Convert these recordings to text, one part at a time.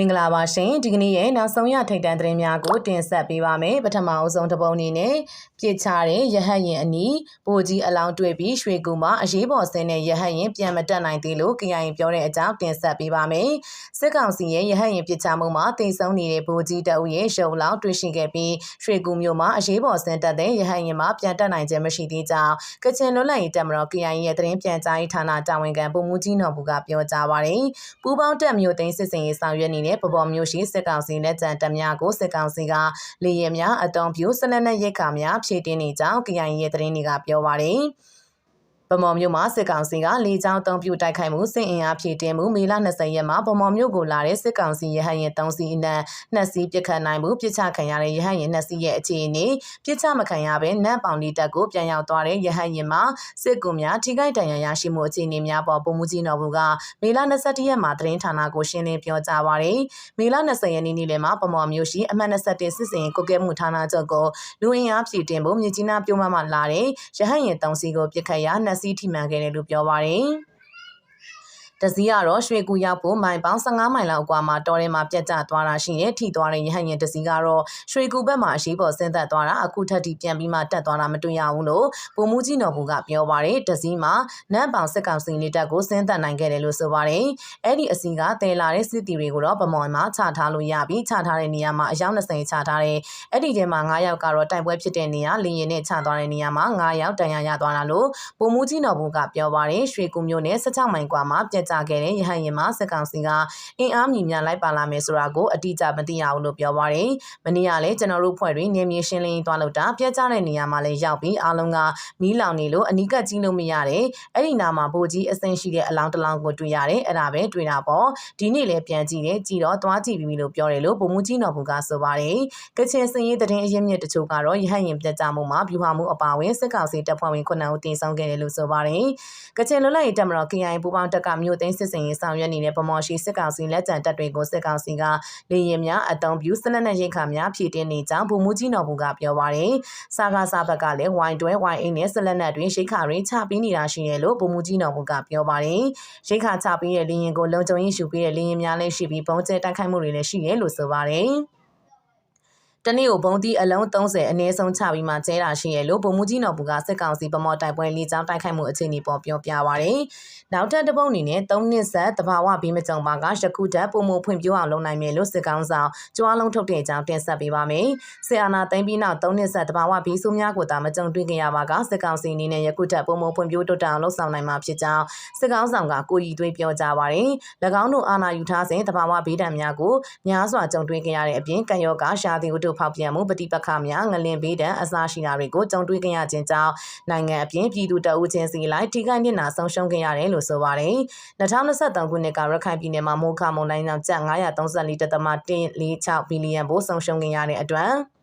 မင်္ဂလာပါရှင်ဒီကနေ့ရဲ့နောက်ဆုံးရထိတ်တန့်သတင်းများကိုတင်ဆက်ပေးပါမယ်ပထမအဆုံးတစ်ပုံအနေနဲ့ပြစ်ချတဲ့ရဟတ်ရင်အနီးပိုကြီးအလောင်းတွေ့ပြီးရွှေကူမှာအရေးပေါ်ဆင်းတဲ့ရဟတ်ရင်ပြန်မတက်နိုင်သေးလို့ KIA ပြောတဲ့အကြောင်းတင်ဆက်ပေးပါမယ်စစ်ကောင်စီရဲ့ရဟတ်ရင်ပြစ်ချမှုမှာတိမ်ဆုံးနေတဲ့ပိုကြီးတအုပ်ရဲ့ရှုံလောင်းတွေ့ရှိခဲ့ပြီးရွှေကူမြို့မှာအရေးပေါ်ဆင်းတက်တဲ့ရဟတ်ရင်မှာပြန်တက်နိုင်ခြင်းမရှိသေးကြောင်းကချင်လွတ်လပ်ရေးတပ်မတော် KIA ရဲ့သတင်းပြန်ကြားရေးဌာနတာဝန်ခံပုံမူကြီးနော်ဘူးကပြောကြားပါတယ်ပူးပေါင်းတပ်မျိုးသိန်းစစ်စင်ရေးဆောင်ရွက်နေတဲ့ပေါ်ပေါ်မျိုးရှိစစ်ကောင်စီလက်ကျန်တပ်များကိုစစ်ကောင်စီကလေရင်များအတုံးပြူဆက်လက်နဲ့ရိတ်ခါများဖြည့်တင်းနေကြောင်း KIA ရဲ့သတင်းတွေကပြောပါတယ်။ ဗမော်မြို့မှာစစ်ကောင်စီကလေကြောင်းတုံးပြတိုက်ခိုက်မှုစစ်အင်အားဖြည့်တင်းမှုမေလ20ရက်မှာဗမော်မြို့ကိုလာတဲ့စစ်ကောင်စီရဟတ်ရင်3စီးအနက်နှစ်စီးပစ်ခတ်နိုင်မှုပစ်ချခံရတဲ့ရဟတ်ရင်2စီးရဲ့အခြေအနေပစ်ချမခံရဘဲနတ်ပေါင်ဒီတပ်ကိုပြန်ရောက်သွားတဲ့ရဟတ်ရင်မှာစစ်ကူများထိခိုက်ဒဏ်ရာရရှိမှုအခြေအနေများပေါ်ပုံမှုကြီးတော်ဘူးကမေလ21ရက်မှာသတင်းဌာနကိုရှင်းလင်းပြောကြားပါရယ်မေလ20ရက်နေ့နေ့လယ်မှာဗမော်မြို့ရှိအမှတ်21စစ်စင်ကိုကဲမှုဌာနချုပ်ကိုလူအင်အားဖြည့်တင်းဖို့မြကြီးနားပြိုးမမှလာတဲ့ရဟတ်ရင်3စီးကိုပစ်ခတ်ရာ2စီးထိမှန်ခဲ့တယ်လို့ပြောပါရယ် တစည်းကတော့ရွှေကူရောက်ဖို့မိုင်ပေါင်း15မိုင်လောက်အကွာမှာတော်ထဲမှာပြတ်ကျသွားတာရှိတယ်ထိသွားတဲ့ရဟန်ရင်တစည်းကတော့ရွှေကူဘက်မှာအရှိပေါ်ဆင်းသက်သွားတာအခုထက်ထိပြန်ပြီးမှတက်သွားတာမတွေ့ရဘူးလို့ပုံမှုကြီးတော်ဘူးကပြောပါတယ်တစည်းမှာနတ်ပေါင်စစ်ကောင်စီနေတက်ကိုဆင်းသက်နိုင်ခဲ့တယ်လို့ဆိုပါတယ်အဲ့ဒီအစီကတဲလာတဲ့စစ်တီတွေကိုတော့ဗမော်မှာချထားလို့ရပြီးချထားတဲ့နေရာမှာအယောက်20ချထားတယ်အဲ့ဒီထဲမှာ9ယောက်ကတော့တိုက်ပွဲဖြစ်တဲ့နေရာလင်းရင်နဲ့ချသွားတဲ့နေရာမှာ9ယောက်တန်ရာရသွားတာလို့ပုံမှုကြီးတော်ဘူးကပြောပါတယ်ရွှေကူမျိုးနဲ့16မိုင်ကွာမှာပြတ်ကျခဲ့တဲ့ရဟန်ရင်မှာစစ်ကောင်စီကအင်အားမြင့်များလိုက်ပါလာမယ်ဆိုတာကိုအတိအကျမသိရဘူးလို့ပြောပါတယ်။မနေ့ကလည်းကျွန်တော်တို့ဖွဲ့တွေနေမြေရှင်းလင်းသွားလို့တာပြတ်ကျတဲ့နေရာမှာလည်းရောက်ပြီးအားလုံးကမီးလောင်နေလို့အနီးကပ်ကြီးလို့မရတယ်။အဲ့ဒီနာမှာဗိုလ်ကြီးအစင်ရှိတဲ့အလောင်းတစ်လောင်းကိုတွေ့ရတယ်။အဲ့ဒါပဲတွေ့တာပေါ့။ဒီနေ့လည်းပြန်ကြည့်တယ်ကြည့်တော့သွားကြည့်ပြီးလို့ပြောတယ်လို့ဗိုလ်မှူးကြီးတော်ဘုကဆိုပါတယ်။ကချင်စင်ရေးသတင်းအရင်းမြစ်တချို့ကတော့ရဟန်ရင်ပြတ်ကျမှုမှာဗျူဟာမှုအပါဝင်စစ်ကောင်စီတပ်ဖွဲ့ဝင်9ဦးတင်ဆောင်ခဲ့တယ်လို့ဆိုပါတယ်။ကချင်လွတ်လပ်ရေးတပ်မတော် KIA ပူးပေါင်းတပ်ကမြို့သိမ်းစစ်စင်ရေးဆောင်ရွက်နေတဲ့ဗမော်ရှိစစ်ကောင်စီလက်ကျန်တပ်တွေကိုစစ်ကောင်စီကလေရင်များအတုံးပြူစနက်နဲ့ရိတ်ခါများဖြည့်တင်းနေကြောင်းဗိုလ်မှူးကြီးတော်ဘုကပြောပါရယ်စာကားစာဘက်ကလည်းဝိုင်တွဲဝိုင်အိနဲ့ဆက်လက်နက်တွင်ရိတ်ခါရင်းချပြီးနေတာရှိတယ်လို့ဗိုလ်မှူးကြီးတော်ဘုကပြောပါရယ်ရိတ်ခါချပြီးတဲ့လေရင်ကိုလုံခြုံရေးရှုပြီးတဲ့လေရင်များလည်းရှိပြီးပုံကျဲတိုက်ခိုက်မှုတွေလည်းရှိတယ်လို့ဆိုပါရယ် တနေ့ကိုဘုံတီအလုံး30အနည်းဆုံးချပြီးမှကျဲတာရှိရလို့ဗိုလ်မှူးကြီးနော်ဘူကစစ်ကောင်စီဗမော်တိုက်ပွဲလေးချောင်းတိုက်ခိုက်မှုအခြေအနေပေါ်ပြောပြပါရယ်။နောက်ထပ်တစ်ပုတ်အနေနဲ့3နှစ်ဆက်တဘာဝဘီမကြုံပါကယခုတက်ပုံမှုဖွံ့ဖြိုးအောင်လုပ်နိုင်မယ်လို့စစ်ကောင်ဆောင်ကြွားလုံးထုတ်တဲ့အကြောင်းတင်ဆက်ပေးပါမယ်။စစ်အာဏာသိမ်းပြီးနောက်3နှစ်ဆက်တဘာဝဘီဆိုးများကိုသာမကြုံတွေ့ကြရပါကစစ်ကောင်စီအနေနဲ့ယခုတက်ပုံမှုဖွံ့ဖြိုးတိုးတက်အောင်လုပ်ဆောင်နိုင်မှာဖြစ်ကြောင်းစစ်ကောင်ဆောင်ကကိုကြီးသွေးပြောကြပါရယ်။၎င်းတို့အာဏာယူထားစဉ်တဘာဝဘီဒဏ်များကိုများစွာကြုံတွေ့ကြရတဲ့အပြင်ကံရောဂါရှားသည်တို့ဖောက်ပြန်မှုပဋိပက္ခများငလင်ဘေးဒဏ်အစားရှိတာတွေကိုကြုံတွေ့ကြရခြင်းကြောင့်နိုင်ငံအပြင်ပြည်သူတအုပ်ချင်းစီလိုက်ထိခိုက်နစ်နာဆုံးရှုံးခဲ့ရတယ်လို့ဆိုပါတယ်။2023ခုနှစ်ကရခိုင်ပြည်နယ်မှာမိုးခမုန်တိုင်းကြောင့်ကျပ်934.146ဘီလီယံပိုဆုံးရှုံးခဲ့ရတဲ့အတွက်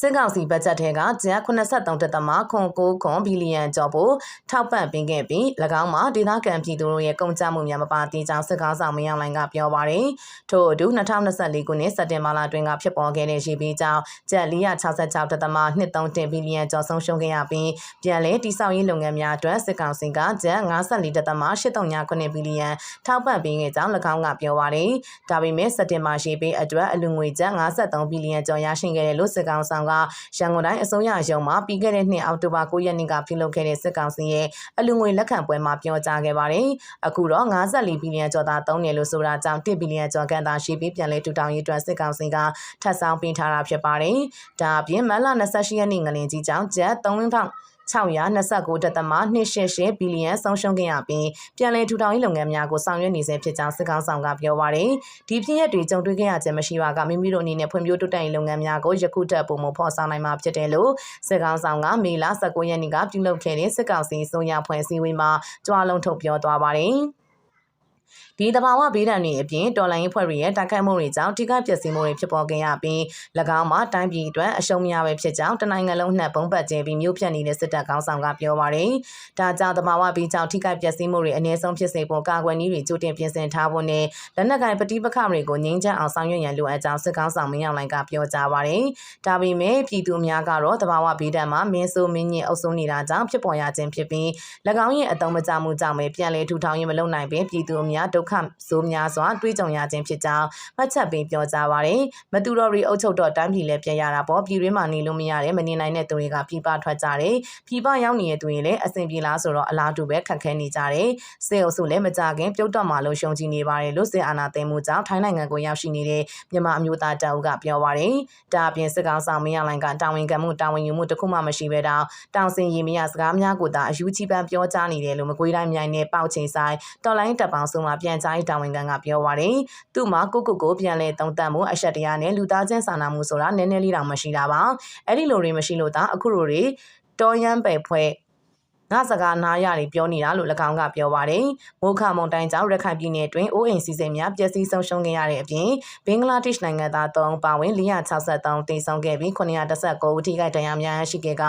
စစ်ကောင်စီဘတ်ဂျက်ထဲကကျပ်83.9ဘီလီယံကျော်ဖို့ထောက်ပံ့ပေးခဲ့ပြီး၎င်းမှာဒေသခံပြည်သူတို့ရဲ့ကုန်ကျမှုများမပါသေးကြောင်းစစ်ကောင်ဆောင်မင်းအောင်လှိုင်ကပြောပါရယ်ထို့အတူ2024ခုနှစ်စက်တင်ဘာလတွင်ကဖြစ်ပေါ်ခဲ့တဲ့ရေပေးကြောင်းကျပ်466.231ဘီလီယံကျော်ဆုံးရှုံးခဲ့ရပြီးပြန်လည်တိစောက်ရေးလုပ်ငန်းများအတွက်စစ်ကောင်စီကကျပ်54.839ဘီလီယံထောက်ပံ့ပေးခဲ့ကြောင်း၎င်းကပြောပါရယ်ဒါပေမဲ့စက်တင်ဘာရေပေးအတွက်အလူငွေကျပ်53ဘီလီယံကျော်ရရှိခဲ့တယ်လို့စစ်ကောင်ဆောင်ကရန်ကုန်တိုင်းအစိုးရရုံးမှာပြီးခဲ့တဲ့နှစ်အောက်တိုဘာ9ရက်နေ့ကပြုလုပ်ခဲ့တဲ့စစ်ကောင်စီရဲ့အလူငွေလက်ခံပွဲမှာပြောကြားခဲ့ပါတယ်။အခုတော့54ဘီလီယံကျော်သာသုံးတယ်လို့ဆိုတာကြောင့်1ဘီလီယံကျော်ကန်သာရှိပြီးပြန်လဲထူထောင်ရေးအတွက်စစ်ကောင်စီကထပ်ဆောင်ပေးထားတာဖြစ်ပါတယ်။ဒါအပြင်မတ်လ28ရက်နေ့ငလင်ကြီးကြောင့်ကျပ်3000 629.288ဘီလီယံဆုံးရှုံးခဲ့ရပြီးပြန်လည်ထူထောင်ရေးလုပ်ငန်းများကိုဆောင်ရွက်နေဆဲဖြစ်ကြောင်းစစ်ကောင်ဆောင်ကပြောပါရယ်ဒီဖြစ်ရပ်တွေကြုံတွေ့ခဲ့ရခြင်းမရှိပါကမိမိတို့အနေနဲ့ဖွံ့ဖြိုးတိုးတက်ရေးလုပ်ငန်းများကိုယခုထပ်ပုံမဖော်ဆောင်နိုင်မှာဖြစ်တယ်လို့စစ်ကောင်ဆောင်ကမေလ19ရက်နေ့ကပြုလုပ်ခဲ့တဲ့စစ်ကောင်စီစုံရဖွဲ့စည်းဝေးမှာကြွားလုံးထုတ်ပြောသွားပါတယ် ဒီတဘာဝဘေးဒဏ်တွေအပြင်တော်လိုင်းအဖွဲ့တွေရဲ့တိုက်ခိုက်မှုတွေကြောင့်ထိခိုက်ပျက်စီးမှုတွေဖြစ်ပေါ်ခဲ့ရပြီး၎င်းမှာတိုင်းပြည်အတွက်အရှုံးများပဲဖြစ်ကြောင်းတနိုင်ငံလုံးနှက်ပုံပတ်ကျဲပြီးမြို့ဖြတ်နေတဲ့စစ်တပ်ကောင်းဆောင်ကပြောပါတယ်။ဒါကြောင့်တဘာဝဘေးကြောင့်ထိခိုက်ပျက်စီးမှုတွေအနည်းဆုံးဖြစ်စေဖို့ကာကွယ်နည်းတွေကြိုတင်ပြင်ဆင်ထားဖို့နဲ့လက်နက်ကိုင်ပဋိပက္ခတွေကိုငြိမ်းချမ်းအောင်ဆောင်ရွက်ရန်လိုအပ်ကြောင်းစစ်ကောင်းဆောင်မင်းအောင်လိုင်ကပြောကြားပါတယ်။ဒါပေမဲ့ပြည်သူများကတော့တဘာဝဘေးဒဏ်မှာမင်းဆိုးမင်းညစ်အုပ်စိုးနေတာကြောင့်ဖြစ်ပေါ်ရခြင်းဖြစ်ပြီး၎င်းရဲ့အတုံးမကြမှုကြောင့်ပဲပြန်လည်ထူထောင်ရေးမလုပ်နိုင်ပင်ပြည်သူများဒုက္ခခဆိုးများစွာတွေးကြုံရခြင်းဖြစ်ကြောင်းမှတ်ချက်ပေးပြောကြားပါရယ်မတူတော်ရီအုပ်ချုပ်တော့တိုင်းပြည်လည်းပြန်ရတာပေါ့ပြည်တွင်းမှာနေလို့မရတယ်မနေနိုင်တဲ့သူတွေကပြည်ပထွက်ကြတယ်ပြည်ပရောက်နေတဲ့သူတွေလည်းအဆင်ပြေလားဆိုတော့အလားတူပဲခက်ခဲနေကြတယ်စေအုပ်စုလည်းမကြခင်ပြုတ်တော့မှလို့ရှုံချနေပါတယ်လို့စစ်အာဏာသိမ်းမှုကြောင့်ထိုင်းနိုင်ငံကိုရောက်ရှိနေတဲ့မြန်မာအမျိုးသားတပ်ဦးကပြောပါရယ်ဒါအပြင်စစ်ကောင်ဆောင်မင်းရလိုင်ကတာဝန်ခံမှုတာဝန်ယူမှုတစ်ခုမှမရှိဘဲတော့တောင်စင်ရီမရစကားများကိုသာအယူကြီးပန်းပြောကြားနေတယ်လို့မကွေးတိုင်းမြိုင်နယ်ပေါက်ချိန်ဆိုင်တော်လိုင်းတပ်ပေါင်းစုမှပြန်ကြားရေးတာဝန်ခံကပြောပါရယ်သူ့မှာကိုကိုကိုပြန်လဲတုံ့တက်မှုအဆက်တရားနဲ့လူသားချင်းစာနာမှုဆိုတာနည်းနည်းလေးတောင်မရှိတာပါအဲ့ဒီလိုတွေမရှိလို့သာအခုလိုတွေတော်ရန်ပဲဖွဲ့ ငါစကားနားရတွေပြောနေတာလို့၎င်းကပြောပါတယ်။မိုးခမုန်တိုင်းကြောင့်ရခိုင်ပြည်နယ်တွင်အိုးအိမ်စီစဉ်များပျက်စီးဆုံးရှုံးခဲ့ရတဲ့အပြင်ဘင်္ဂလားဒေ့ရှ်နိုင်ငံသား3ပါဝင်463တိမ်ဆုံးခဲ့ပြီး919ဦးထိခိုက်ဒဏ်ရာများရှိခဲ့က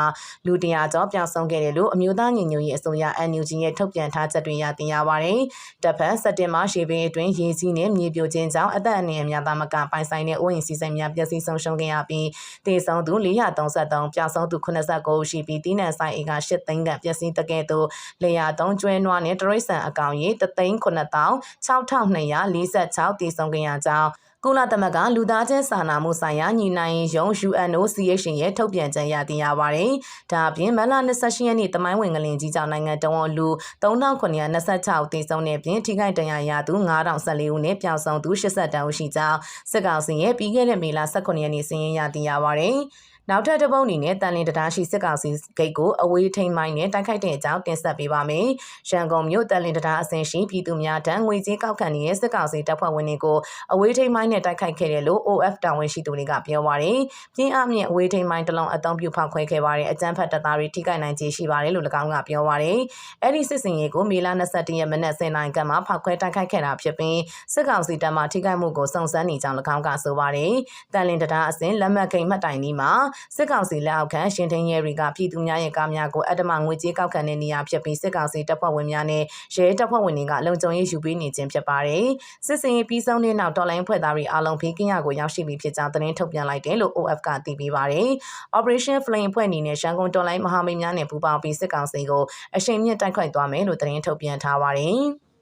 လူ100ကျော်ပျောက်ဆုံးခဲ့တယ်လို့အမျိုးသားညီညွတ်ရေးအစိုးရ NUG ရဲ့ထုတ်ပြန်ထားချက်တွေရသိရပါတယ်။တပ်ဖက်စက်တင်ဘာရှေ့ပင်အတွင်းရေကြီးနဲ့မြေပြိုခြင်းကြောင့်အသက်အန္တရာယ်များသာမကပိုင်ဆိုင်တဲ့အိုးအိမ်စီစဉ်များပျက်စီးဆုံးရှုံးခဲ့ရပြီးတေဆုံးသူ433ပျောက်ဆုံးသူ89ဦးရှိပြီးတီးနှံဆိုင်အိမ်က8သိန်းခန့်ပျက်စီးတကယ်သို့လေယာသုံးကျွဲနွားနဲ့တရိတ်ဆန်အကောင်ရေ3,900,6246တည်ဆုံးခဲ့ရကြောင်းကုလသမဂ္ဂလူသားချင်းစာနာမှုဆိုင်ရာညီနိုင်ရုံး UNOCHA ရဲ့ထုတ်ပြန်ချက်ရသိရပါတယ်။ဒါအပြင်မလ28ရက်နေ့တမိုင်းဝင်ငလင်ကြီးကြောင့်နိုင်ငံတော်လူ3926တည်ဆုံးတဲ့ပြင်ထိခိုက်ဒဏ်ရာရသူ9014ဦးနဲ့ပျောက်ဆုံးသူ82ဦးရှိကြောင်းစစ်ကောင်စီရဲ့ပြီးခဲ့တဲ့မေလ18ရက်နေ့စီရင်ရသိရပါတယ်။ နောက်ထပ်တစ်ပုတ်အနေနဲ့တန်လင်းတရားရှိစစ်ကောင်စီဂိတ်ကိုအဝေးထိန်မိုင်းနဲ့တိုက်ခိုက်တဲ့အကြောင်းတင်ဆက်ပေးပါမယ်။ရန်ကုန်မြို့တန်လင်းတရားအဆင့်ရှိပြည်သူများတန်းငွေကြေးကောက်ခံနေတဲ့စစ်ကောင်စီတပ်ဖွဲ့ဝင်တွေကိုအဝေးထိန်မိုင်းနဲ့တိုက်ခိုက်ခဲ့တယ်လို့ OF တာဝန်ရှိသူတွေကပြောပါရယ်။ပြင်းအားမြင့်အဝေးထိန်မိုင်းတစ်လုံးအသုံးပြုဖောက်ခွဲခဲ့ပါရယ်အကြမ်းဖက်တပ်သားတွေထိခိုက်နိုင်ခြေရှိပါတယ်လို့၎င်းကပြောပါရယ်။အဲ့ဒီစစ်စင်ရေးကိုမေလ22ရက်မနက်10:00နာရီကမှဖောက်ခွဲတိုက်ခိုက်ခဲ့တာဖြစ်ပြီးစစ်ကောင်စီတပ်မှထိခိုက်မှုကိုစုံစမ်းနေကြောင်း၎င်းကဆိုပါရယ်။တန်လင်းတရားအဆင့်လက်မှတ်ကိန်းမှတ်တိုင်นี้မှာစစ်ကောင်စီလက်အောက်ခံရှင်ထင်းရဲတွေကပြည်သူများရဲ့ကားများကိုအတ္တမငွေကြေးကောက်ခံတဲ့နေရာဖြစ်ပြီးစစ်ကောင်စီတပ်ဖွဲ့ဝင်များနဲ့ရဲတပ်ဖွဲ့ဝင်တွေကလုံခြုံရေးယူပေးနေခြင်းဖြစ်ပါတယ်။စစ်စင်ရေးပြီးဆုံးတဲ့နောက်တော်လိုင်းဖွဲ့သားတွေအားလုံးဖေးကင်းရကိုရောက်ရှိပြီဖြစ်ကြောင်းသတင်းထုတ်ပြန်လိုက်တယ်လို့ OF ကသိပေးပါတယ်။ Operation Flame ဖွဲ့အနေနဲ့ရှမ်းကုန်းတော်လိုင်းမဟာမိတ်များနဲ့ပူးပေါင်းပြီးစစ်ကောင်စီကိုအရှိန်မြင့်တိုက်ခိုက်သွားမယ်လို့သတင်းထုတ်ပြန်ထားပါတယ်။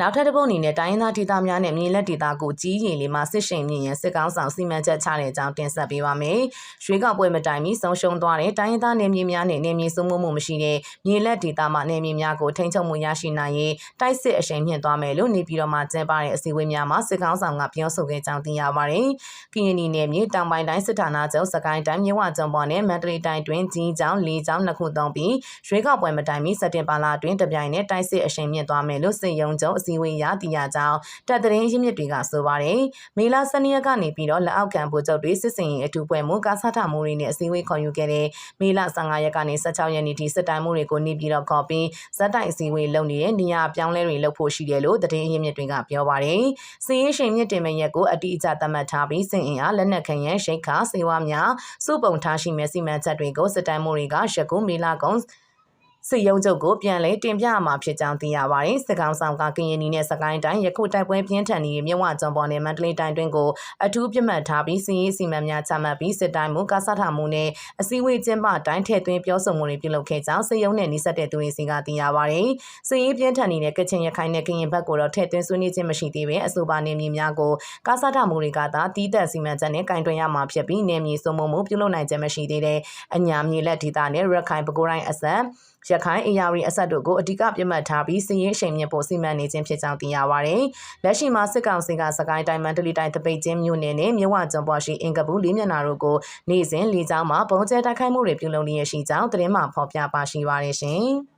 နောက်ထပ်တစ်ပုတ်အနေနဲ့တိုင်းရင်းသားဒေသများနဲ့မြေလက်ဒေသကိုကြီးရင်လေးမှာစစ်ရှင်မြင့်ရန်စစ်ကောင်းဆောင်စီမံချက်ချတဲ့အကြောင်းတင်ဆက်ပေးပါမယ်။ရွှေကောက်ပွဲမတိုင်မီဆုံးရှုံးသွားတဲ့တိုင်းရင်းသားနယ်မြေများနဲ့နယ်မြေစုံမှုမှုမရှိတဲ့မြေလက်ဒေသမှာနယ်မြေများကိုထိန်းချုပ်မှုရရှိနိုင်ရေးတိုက်စစ်အရှိန်မြင့်သွားမယ်လို့နေပြည်တော်မှာကျင်းပတဲ့အစည်းအဝေးများမှာစစ်ကောင်းဆောင်ကပြောဆိုခဲ့ကြောင်းသိရပါတယ်။ကရင်ပြည်နယ်မြေတောင်ပိုင်းတိုင်းစစ်ဌာနချုပ်စကိုင်းတိုင်းမြဝကျုံပေါ်နဲ့မန္တလေးတိုင်းတွင်ကြီးချောင်းလေးချောင်းနှစ်ခုသုံးပြီးရွှေကောက်ပွဲမတိုင်မီစက်တင်ဘာလတွင်တပြိုင်နက်တိုက်စစ်အရှိန်မြင့်သွားမယ်လို့စစ်ရုံးချုပ်အစည်းအဝေးရသိရကြောင်းတပ်သတင်းရင်းမြစ်တွေကဆိုပါတယ်။မေလ12ရက်ကနေပြီးတော့လက်အောက်ခံဗိုလ်ချုပ်တွေစစ်စင်ရေးအထူးပွဲမှုကားဆထမှုတွေနဲ့အစည်းအဝေးခေါ်ယူခဲ့တဲ့မေလ15ရက်ကနေ16ရက်နေ့ထိစစ်တိုင်မှုတွေကိုနေပြီးတော့ခေါ်ပြီးဇက်တိုင်အစည်းအဝေးလုပ်နေတဲ့နေရာပြောင်းလဲတွေလုပ်ဖို့ရှိတယ်လို့သတင်းရင်းမြစ်တွေကပြောပါတယ်။စီရေးရှင်မြစ်တင်မရက်ကိုအတိအကျသတ်မှတ်ထားပြီးစင်အင်အားလက်နက်ခံရန်ရှိတ်ခါစေဝါများစုပုံထားရှိမဲ့စီမံချက်တွေကိုစစ်တိုင်မှုတွေကရကုမေလကုံ စစ်ရုံးချုပ်ကိုပြန်လဲတင်ပြမှာဖြစ်ကြောင်းသိရပါတယ်။စစ်ကောင်ဆောင်ကကရင်နီနဲ့စကိုင်းတိုင်းရခုတိုက်ပွဲပြင်းထန်နေတဲ့မြဝကျုံပေါ်နဲ့မန္တလေးတိုင်းတွင်ကိုအထူးပြတ်မှတ်ထားပြီးစီရေးစီမံများချမှတ်ပြီးစစ်တိုင်းမူကားဆထမှုနဲ့အစည်းအဝေးကျင်းပတိုင်းထည့်သွင်းပြောဆိုမှုတွေပြုလုပ်ခဲ့ကြောင်းစစ်ရုံးနဲ့နှိစက်တဲ့သူတွေစီကသိရပါတယ်။စစ်ရေးပြင်းထန်နေတဲ့ကချင်ရခိုင်နဲ့ကရင်ဘက်ကိုတော့ထည့်သွင်းဆွေးနွေးခြင်းမရှိသေးပဲအဆိုပါနေမြေများကိုကားဆထမှုတွေကသာတီးသက်စီမံချက်နဲ့ကင်တွင်ရမှာဖြစ်ပြီးနေမြေစုံမှုပြုလုပ်နိုင်ခြင်းမရှိသေးတဲ့အညာမြေလက်ဒေသနဲ့ရခိုင်ပဲခူးတိုင်းအစပ် ရခိုင်အရာရီအဆက်တို့ကိုအဓိကပြတ်မှတ်ထားပြီးစီရင်ရှိန်မြင့်ဖို့စီမံနေခြင်းဖြစ်ကြောင်းသိရပါဗျ။လက်ရှိမှာစစ်ကောင်စီကစကိုင်းတိုင်းမန္တလေးတိုင်းတပိတ်ချင်းမြို့နယ်နဲ့မြဝကျွန်းပေါ်ရှိအင်ကပူလေးမျက်နှာတို့ကိုနေ့စဉ်လေကြောင်းမှာပုံကျဲတိုက်ခိုက်မှုတွေပြုလုပ်နေရရှိကြောင်းသတင်းမှဖော်ပြပါရှိပါရရှင်။